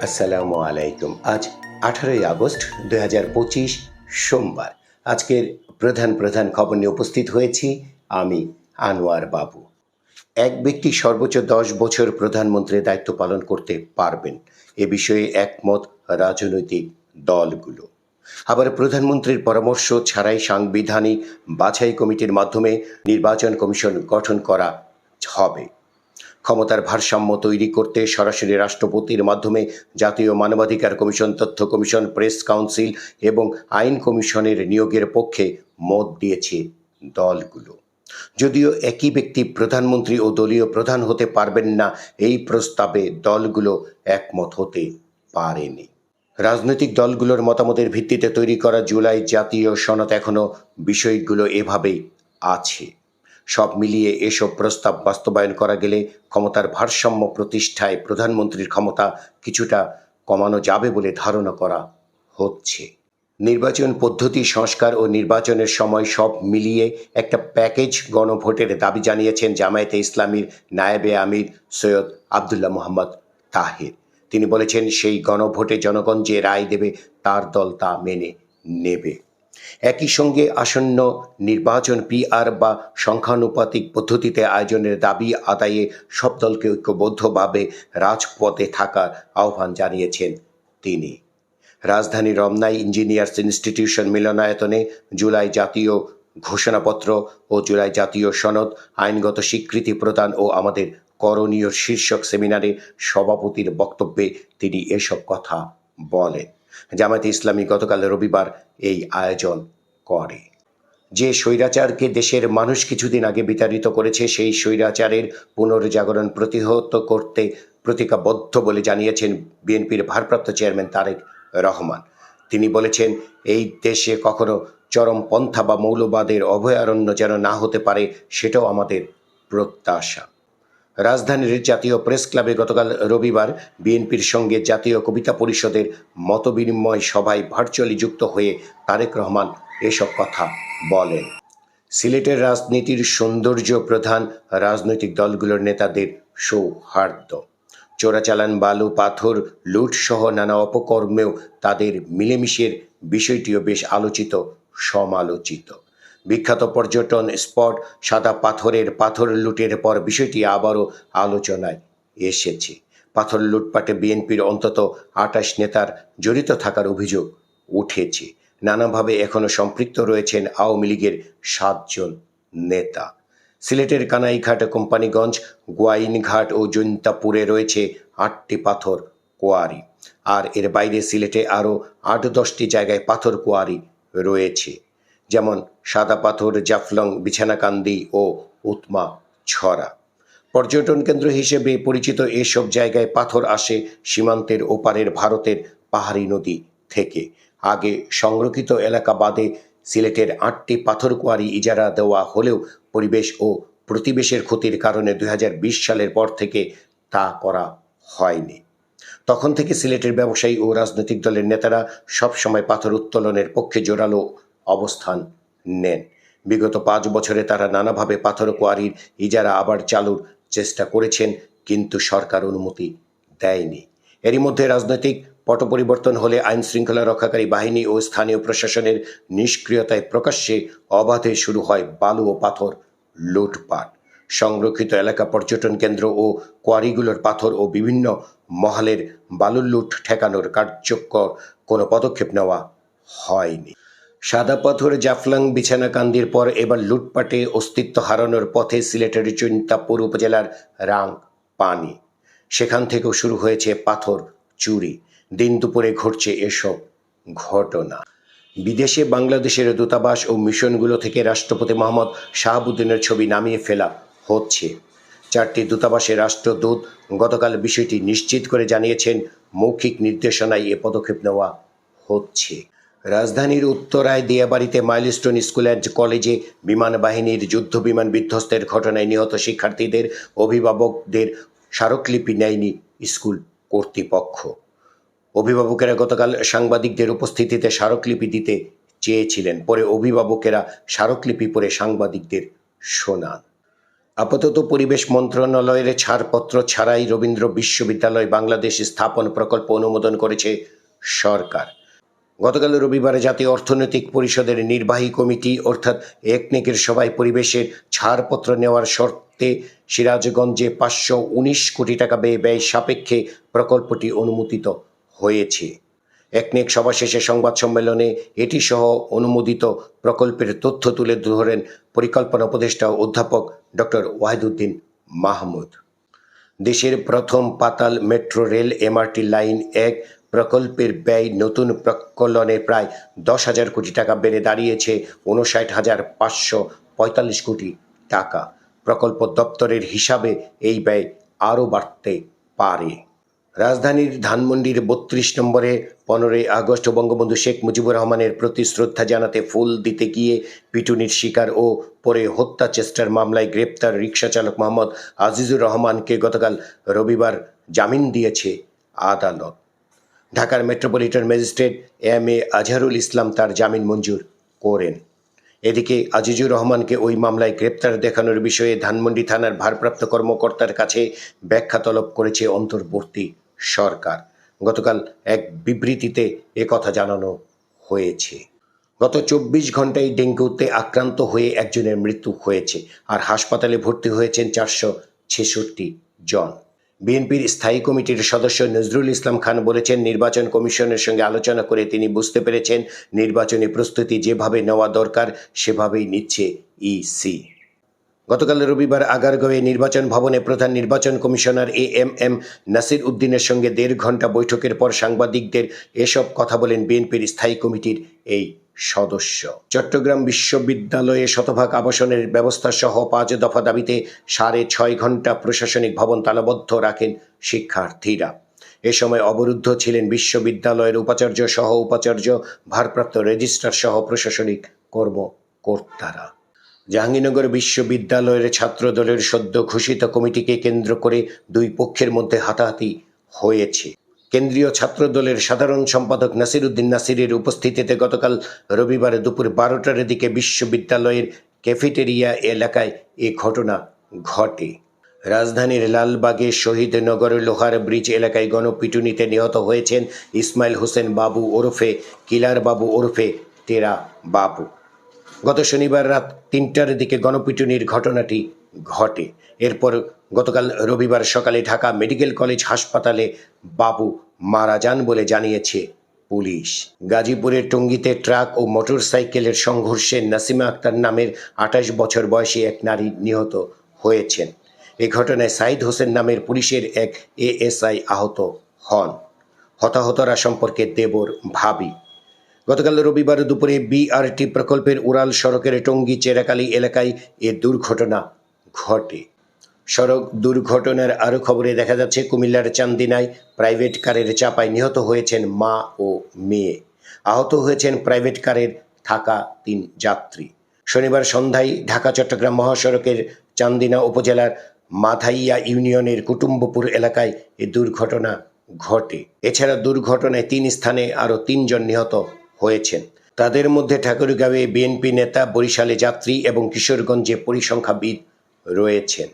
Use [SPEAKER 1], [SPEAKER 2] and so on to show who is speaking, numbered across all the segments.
[SPEAKER 1] আসসালামু আলাইকুম। আজ আঠারোই আগস্ট দুই হাজার পঁচিশ সোমবার। আজকের প্রধান প্রধান খবর নিয়ে উপস্থিত হয়েছি আমি, আনোয়ার বাবু। এক ব্যক্তি সর্বোচ্চ দশ বছর প্রধানমন্ত্রীর দায়িত্ব পালন করতে পারবেন, এ বিষয়ে একমত রাজনৈতিক দলগুলো। আবার প্রধানমন্ত্রীর পরামর্শ ছাড়াই সাংবিধানিক বাছাই কমিটির মাধ্যমে নির্বাচন কমিশন গঠন করা হবে। ক্ষমতার ভারসাম্য তৈরি করতে সরাসরি রাষ্ট্রপতির মাধ্যমে জাতীয় মানবাধিকার কমিশন, তথ্য কমিশন, প্রেস কাউন্সিল এবং আইন কমিশনের নিয়োগের পক্ষে মত দিয়েছে দলগুলো। যদিও একই ব্যক্তি প্রধানমন্ত্রী ও দলীয় প্রধান হতে পারবেন না, এই প্রস্তাবে দলগুলো একমত হতে পারেনি। রাজনৈতিক দলগুলোর মতামতের ভিত্তিতে তৈরি করা জুলাই জাতীয় সনদ এখনও বিষয়গুলো এভাবেই আছে। সব মিলিয়ে এসব প্রস্তাব বাস্তবায়ন করা গেলে ক্ষমতার ভারসাম্য প্রতিষ্ঠায় প্রধানমন্ত্রীর ক্ষমতা কিছুটা কমানো যাবে বলে ধারণা করা হচ্ছে। নির্বাচন পদ্ধতি, সংস্কার ও নির্বাচনের সময় সব মিলিয়ে একটা প্যাকেজ গণভোটের দাবি জানিয়েছেন জামায়াতে ইসলামীর নায়েবে আমির সৈয়দ আবদুল্লাহ মোহাম্মদ তাহির। তিনি বলেছেন, সেই গণভোটে জনগণ যে রায় দেবে, তার দল তা মেনে নেবে। একই সঙ্গে আসন্ন নির্বাচন পিআর বা সংখ্যানুপাতিক পদ্ধতিতে আয়োজনের দাবি আদায়ে সব দলকে ঐক্যবদ্ধভাবে রাজপথে থাকার আহ্বান জানিয়েছেন তিনি। রাজধানী রমনায় ইঞ্জিনিয়ার্স ইনস্টিটিউশন মিলনায়তনে জুলাই জাতীয় ঘোষণাপত্র ও জুলাই জাতীয় সনদ, আইনগত স্বীকৃতি প্রদান ও আমাদের করণীয় শীর্ষক সেমিনারে সভাপতির বক্তব্যে তিনি এসব কথা বলেন। জামায়াতে ইসলামী গতকাল রবিবার এই আয়োজন করে। যে স্বৈরাচারকে দেশের মানুষ কিছুদিন আগে বিতাড়িত করেছে, সেই স্বৈরাচারের পুনর্জাগরণ প্রতিহত করতে প্রতিজ্ঞাবদ্ধ বলে জানিয়েছেন বিএনপির ভারপ্রাপ্ত চেয়ারম্যান তারেক রহমান। তিনি বলেছেন, এই দেশে কখনো চরমপন্থা বা মৌলবাদের অভয়ারণ্য যেন না হতে পারে, সেটাও আমাদের প্রত্যাশা। রাজধানীর জাতীয় প্রেস ক্লাবে গতকাল রবিবার বিএনপির সঙ্গে জাতীয় কবিতা পরিষদের মতবিনিময় সভায় ভার্চুয়ালি যুক্ত হয়ে তারেক রহমান এসব কথা বলেন। সিলেটের রাজনীতির সৌন্দর্য প্রধান রাজনৈতিক দলগুলোর নেতাদের সৌহার্দ্য। চোরাচালান বালু, পাথর, লুট সহ নানা অপকর্মেও তাদের মিলেমিশের বিষয়টিও বেশ আলোচিত, সমালোচিত। বিখ্যাত পর্যটন স্পট সাদা পাথরের পাথর লুটের পর বিষয়টি আবারও আলোচনায় এসেছে। পাথর লুটপাটে বিএনপির অন্তত আটাশ নেতার জড়িত থাকার অভিযোগ উঠেছে। নানাভাবে এখনও সম্পৃক্ত রয়েছেন আওয়ামী লীগের সাতজন নেতা। সিলেটের কানাইঘাট কোম্পানিগঞ্জ, গোয়াইনঘাট ও জৈন্তাপুরে রয়েছে আটটি পাথর কোয়ারি। আর এর বাইরে সিলেটে আরও আট দশটি জায়গায় পাথর কোয়ারি রয়েছে। যেমন সাদা পাথর, জাফলং, বিছানাকান্দি ও উতমা ছড়া। পর্যটন কেন্দ্র হিসেবে পরিচিত এসব জায়গায় পাথর আসে সীমান্তের ওপারের ভারতের পাহাড়ি নদী থেকে। আগে সংরক্ষিত এলাকা বাদে সিলেটের আটটি পাথর কোয়ারি ইজারা দেওয়া হলেও পরিবেশ ও প্রতিবেশের ক্ষতির কারণে দু হাজার বিশ সালের পর থেকে তা করা হয়নি। তখন থেকে সিলেটের ব্যবসায়ী ও রাজনৈতিক দলের নেতারা সবসময় পাথর উত্তোলনের পক্ষে জোরালো অবস্থান নেন। বিগত পাঁচ বছরে তারা নানাভাবে পাথর কোয়ারির ইজারা আবার চালুর চেষ্টা করেছেন, কিন্তু সরকার অনুমতি দেয়নি। এরই মধ্যে রাজনৈতিক পট পরিবর্তন হলে আইন শৃঙ্খলা রক্ষাকারী বাহিনী ও স্থানীয় প্রশাসনের নিষ্ক্রিয়তায় প্রকাশ্যে অবাধে শুরু হয় বালু ও পাথর লুটপাট। সংরক্ষিত এলাকা পর্যটন কেন্দ্র ও কোয়ারিগুলোর পাথর ও বিভিন্ন মহলের বালুর লুট ঠেকানোর কার্যকর কোনো পদক্ষেপ নেওয়া হয়নি। সাদা পাথর জাফলং বিছানাকান্দির পর এবার লুটপাটে অস্তিত্ব হারানোর পথে সিলেটের চিন্তাপুর উপজেলার রাং পানি সেখান থেকেও শুরু হয়েছে পাথর চুরি। দিন দুপুরে ঘটছে এসব ঘটনা। বিদেশে বাংলাদেশের দূতাবাস ও মিশনগুলো থেকে রাষ্ট্রপতি মোহাম্মদ শাহাবুদ্দিনের ছবি নামিয়ে ফেলা হচ্ছে। চারটি দূতাবাসের রাষ্ট্রদূত গতকাল বিষয়টি নিশ্চিত করে জানিয়েছেন, মৌখিক নির্দেশনায় এ পদক্ষেপ নেওয়া হচ্ছে। রাজধানীর উত্তরায় দিয়াবাড়িতে মাইলস্টোন স্কুল অ্যান্ড কলেজে বিমান বাহিনীর যুদ্ধ বিমান বিধ্বস্তের ঘটনায় নিহত শিক্ষার্থীদের অভিভাবকদের স্মারকলিপি নেয়নি স্কুল কর্তৃপক্ষ। অভিভাবকেরা গতকাল সাংবাদিকদের উপস্থিতিতে স্মারকলিপি দিতে চেয়েছিলেন, পরে অভিভাবকেরা স্মারকলিপি পরে সাংবাদিকদের শোনান। আপাতত পরিবেশ মন্ত্রণালয়ের ছাড়পত্র ছাড়াই রবীন্দ্র বিশ্ববিদ্যালয় বাংলাদেশ স্থাপন প্রকল্প অনুমোদন করেছে সরকার। গতকাল রবিবার জাতীয় অর্থনৈতিক পরিষদের নির্বাহী কমিটি, অর্থাৎ একনেকের সভায় পরিবেশের ছাড়পত্র নেওয়ার শর্তে সিরাজগঞ্জে পাঁচশো উনিশ কোটি টাকা ব্যয় ব্যয় সাপেক্ষে প্রকল্পটি অনুমোদিত হয়েছে। একনেক সভা শেষে সংবাদ সম্মেলনে এটি সহ অনুমোদিত প্রকল্পের তথ্য তুলে ধরেন পরিকল্পনা উপদেষ্টা অধ্যাপক ডক্টর ওয়াহিদুদ্দিন মাহমুদ। দেশের প্রথম পাতাল মেট্রো রেল এমআরটি লাইন এক প্রকল্পের ব্যয় নতুন প্রকলনে প্রায় দশ হাজার কোটি টাকা বেড়ে দাঁড়িয়েছে, উনষাট হাজার পাঁচশো পঁয়তাল্লিশ কোটি টাকা। প্রকল্প দপ্তরের হিসাবে এই ব্যয় আরও বাড়তে পারে। রাজধানীর ধানমন্ডির বত্রিশ নম্বরে পনেরোই আগস্ট বঙ্গবন্ধু শেখ মুজিবুর রহমানের প্রতি শ্রদ্ধা জানাতে ফুল দিতে গিয়ে পিটুনির শিকার ও পরে হত্যা চেষ্টার মামলায় গ্রেপ্তার রিকশা চালক মোহাম্মদ আজিজুর রহমানকে গতকাল রবিবার জামিন দিয়েছে আদালত। ঢাকার metropolitan magistrate M A Azharul Islam তার জামিন মঞ্জুর করেন। এদিকে আজিজুর রহমানকে ওই মামলায় গ্রেপ্তার দেখানোর বিষয়ে ধানমন্ডি থানার ভারপ্রাপ্ত কর্মকর্তার কাছে ব্যাখ্যা তলব করেছে অন্তর্বর্তী সরকার। গতকাল এক বিবৃতিতে একথা জানানো হয়েছে। গত চব্বিশ ঘন্টায় ডেঙ্গুতে আক্রান্ত হয়ে একজনের মৃত্যু হয়েছে, আর হাসপাতালে ভর্তি হয়েছেন চারশো ছেষট্টি জন। বিএনপির স্থায়ী কমিটির সদস্য নজরুল ইসলাম খান বলেছেন, নির্বাচন কমিশনের সঙ্গে আলোচনা করে তিনি বুঝতে পেরেছেন, নির্বাচনী প্রস্তুতি যেভাবে নেওয়া দরকার, সেভাবেই নিচ্ছে ইসি গতকাল রবিবার আগারগাঁওয়ে নির্বাচন ভবনে প্রধান নির্বাচন commissioner A M M Nasir উদ্দিনের সঙ্গে দেড় ঘণ্টা বৈঠকের পর সাংবাদিকদের এসব কথা বলেন বিএনপির স্থায়ী কমিটির এই সদস্য। চট্টগ্রাম বিশ্ববিদ্যালয়ে শতভাগ আবাসনের ব্যবস্থা সহ পাঁচ দফা দাবিতে সাড়ে ছয় ঘণ্টা প্রশাসনিক ভবন তালাবদ্ধ রাখেন শিক্ষার্থীরা। এ সময় অবরুদ্ধ ছিলেন বিশ্ববিদ্যালয়ের উপাচার্য সহ উপাচার্য, ভারপ্রাপ্ত রেজিস্ট্রার সহ প্রশাসনিক কর্মকর্তারা। জাহাঙ্গীরনগর বিশ্ববিদ্যালয়ের ছাত্রদলের সদ্য ঘোষিত কমিটিকে কেন্দ্র করে দুই পক্ষের মধ্যে হাতাহাতি হয়েছে। কেন্দ্রীয় ছাত্রদলের সাধারণ সম্পাদক নাসিরুদ্দিন নাসিরের উপস্থিতিতে গতকাল রবিবার দুপুর বারোটার দিকে বিশ্ববিদ্যালয়ের ক্যাফেটেরিয়া এলাকায় এ ঘটনা ঘটে। রাজধানীর লালবাগে শহীদনগর লোহার ব্রিজ এলাকায় গণপিটুনিতে নিহত হয়েছেন ইসমাইল হোসেন বাবু ওরফে, কিলার বাবু ওরফে টেরা বাবু। গত শনিবার রাত তিনটার দিকে গণপিটুনির ঘটনাটি ঘটে। এরপর গতকাল রবিবার সকালে ঢাকা মেডিকেল কলেজ হাসপাতালে বাবু মারা যান বলে জানিয়েছে পুলিশ। গাজীপুরের টঙ্গিতে ট্রাক ও মোটরসাইকেলের সংঘর্ষে নাসিমা আক্তার নামের আঠাশ বছর বয়সী এক নারী নিহত হয়েছেন। এ ঘটনায় সাইদ হোসেন নামের পুলিশের এক এএসআই আহত হন। হতাহতরা সম্পর্কে দেবর ভাবি। গতকাল রবিবার দুপুরে বিআরটি প্রকল্পের উড়াল সড়কের টঙ্গী চেরাকালী এলাকায় এ দুর্ঘটনা ঘটে। সড়ক দুর্ঘটনার আরও খবরে দেখা যাচ্ছে, কুমিল্লার চান্দিনায় প্রাইভেট কারের চাপায় নিহত হয়েছেন মা ও মেয়ে। আহত হয়েছেন প্রাইভেট কারের থাকা তিন যাত্রী। শনিবার সন্ধ্যায় ঢাকা, চট্টগ্রাম মহাসড়কের চান্দিনা উপজেলার মাথাইয়া ইউনিয়নের কুটুম্বপুর এলাকায় এ দুর্ঘটনা ঘটে। এছাড়া দুর্ঘটনায় তিন স্থানে আরও তিনজন নিহত হয়েছেন। তাদের মধ্যে ঠাকুরগাঁওয়ে বিএনপি নেতা, বরিশালে যাত্রী এবং কিশোরগঞ্জে পরিসংখ্যাবিদ রয়েছেন।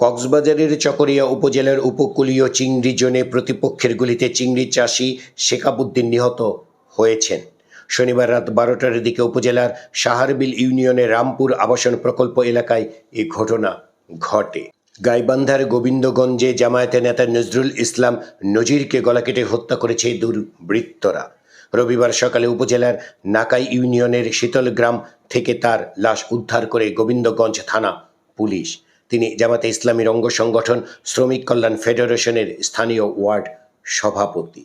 [SPEAKER 1] কক্সবাজারের চকরিয়া উপজেলার উপকূলীয় চিংড়ি জোনে প্রতিপক্ষের গুলিতে চিংড়ি চাষি শেখাবুদ্দিন নিহত হয়েছেন। শনিবার রাত বারোটার দিকে উপজেলার সাহারবিল ইউনিয়নের রামপুর আবাসন প্রকল্প এলাকায় এ ঘটনা ঘটে। গাইবান্ধার গোবিন্দগঞ্জে জামায়াতের নেতা নজরুল ইসলাম নজিরকে গলা কেটে হত্যা করেছে দুর্বৃত্তরা। রবিবার সকালে উপজেলার নাকাই ইউনিয়নের শীতল গ্রাম থেকে তার লাশ উদ্ধার করে গোবিন্দগঞ্জ থানা পুলিশ। তিনি জামাতে ইসলামীর অঙ্গ সংগঠন, শ্রমিক কল্যাণ ফেডারেশনের স্থানীয় ওয়ার্ড সভাপতি।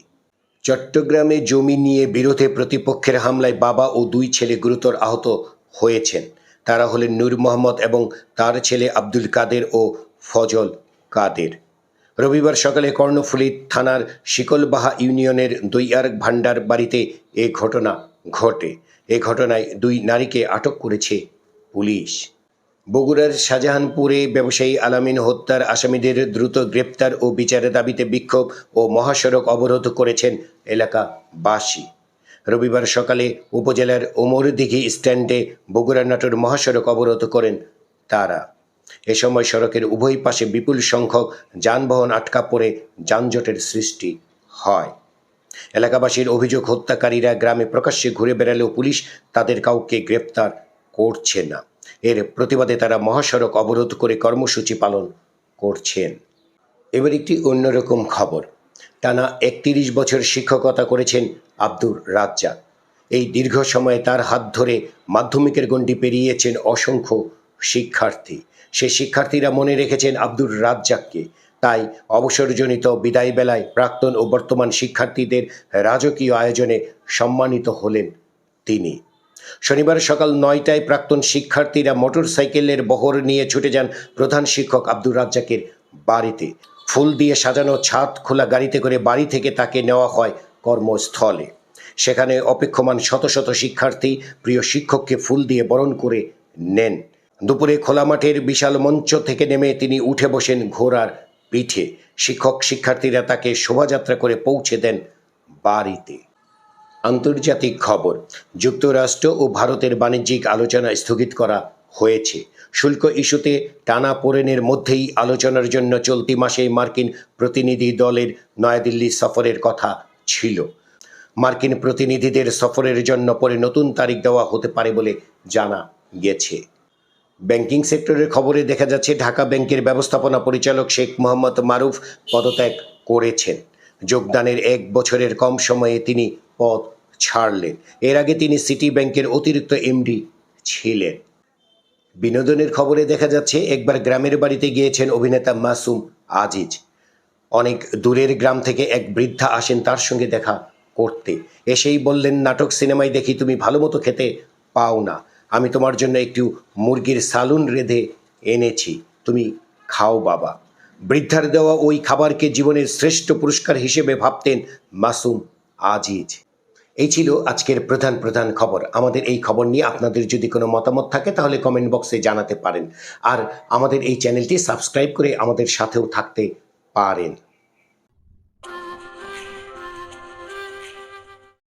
[SPEAKER 1] চট্টগ্রামে জমি নিয়ে বিরোধে প্রতিপক্ষের হামলায় বাবা ও দুই ছেলে গুরুতর আহত হয়েছেন। তারা হলেন নূর মোহাম্মদ এবং তার ছেলে আব্দুল কাদের ও ফজল কাদের। রবিবার সকালে কর্ণফুলী থানার শিকলবাহা ইউনিয়নের দইয়ার ভান্ডার বাড়িতে এ ঘটনা ঘটে। এ ঘটনায় দুই নারীকে আটক করেছে পুলিশ। বগুড়ার শাহজাহানপুরে ব্যবসায়ী আলামিন হত্যার আসামিদের দ্রুত গ্রেপ্তার ও বিচারের দাবিতে বিক্ষোভ ও মহাসড়ক অবরোধ করেছেন এলাকাবাসী। রবিবার সকালে উপজেলার ওমরদিঘি স্ট্যান্ডে বগুড়া নাটোর মহাসড়ক অবরোধ করেন তারা। এ সময় সড়কের উভয় পাশে বিপুল সংখ্যক যানবাহন আটকা পড়ে যানজটের সৃষ্টি হয়। এলাকাবাসীর অভিযোগ, হত্যাকারীরা গ্রামে প্রকাশ্যে ঘুরে বেড়ালেও পুলিশ তাদের কাউকে গ্রেপ্তার করছে না। এর প্রতিবাদে তারা মহাসড়ক অবরোধ করে কর্মসূচি পালন করছেন। এবার একটি অন্যরকম খবর। টানা একত্রিশ বছর শিক্ষকতা করেছেন আব্দুর রাজ্জাক। এই দীর্ঘ সময়ে তার হাত ধরে মাধ্যমিকের গণ্ডি পেরিয়েছেন অসংখ্য শিক্ষার্থী। সে শিক্ষার্থীরা মনে রেখেছেন আব্দুর রাজ্জাককে। তাই অবসরজনিত বিদায় বেলায় প্রাক্তন ও বর্তমান শিক্ষার্থীদের রাজকীয় আয়োজনে সম্মানিত হলেন তিনি। শনিবার সকাল নয়টায় প্রাক্তন শিক্ষার্থীরা মোটরসাইকেলের বহর নিয়ে ছুটে যান প্রধান শিক্ষক আব্দুর রাজ্জাকের বাড়িতে। ফুল দিয়ে সাজানো ছাদ খোলা গাড়িতে করে বাড়ি থেকে তাকে নেওয়া হয় কর্মস্থলে। সেখানে অপেক্ষমান শত শত শিক্ষার্থী প্রিয় শিক্ষককে ফুল দিয়ে বরণ করে নেন। দুপুরে খোলা মাঠের বিশাল মঞ্চ থেকে নেমে তিনি উঠে বসেন ঘোড়ার পিঠে। শিক্ষক শিক্ষার্থীরা তাকে শোভাযাত্রা করে পৌঁছে দেন বাড়িতে। আন্তর্জাতিক খবর। যুক্তরাষ্ট্র ও ভারতের বাণিজ্যিক আলোচনা স্থগিত করা হয়েছে। শুল্ক ইস্যুতে টানা পোড়েনের মধ্যেই আলোচনার জন্য চলতি মাসে মার্কিন প্রতিনিধি দলের নয়াদিল্লি সফরের কথা ছিল। মার্কিন প্রতিনিধিদের সফরের জন্য পরে নতুন তারিখ দেওয়া হতে পারে বলে জানা গেছে। ব্যাংকিং সেক্টরের খবরে দেখা যাচ্ছে, ঢাকা ব্যাংকের ব্যবস্থাপনা পরিচালক শেখ মোহাম্মদ মারুফ পদত্যাগ করেছেন। যোগদানের এক বছরের কম সময়ে তিনি পদ ছাড়লেন। এর আগে তিনি সিটি ব্যাংকের অতিরিক্ত এমডি ছিলেন। বিনোদনের খবরে দেখা যাচ্ছে, একবার গ্রামের বাড়িতে গিয়েছেন অভিনেতা মাসুম আজিজ। অনেক দূরের গ্রাম থেকে এক বৃদ্ধা আসেন তার সঙ্গে দেখা করতে। এসেই বললেন, নাটক সিনেমায় দেখি তুমি ভালো মতো খেতে পাও না। আমি তোমার জন্য একটু মুরগির সালুন রেঁধে এনেছি। তুমি খাও বাবা। বৃদ্ধার দেওয়া ওই খাবারকে জীবনের শ্রেষ্ঠ পুরস্কার হিসেবে ভাবতেন মাসুম আজিজ। এই ছিল আজকের প্রধান প্রধান খবর। আমাদের এই খবর নিয়ে আপনাদের যদি কোনো মতামত থাকে তাহলে কমেন্ট বক্সে জানাতে পারেন। আর আমাদের এই চ্যানেলটি সাবস্ক্রাইব করে আমাদের সাথেও থাকতে পারেন।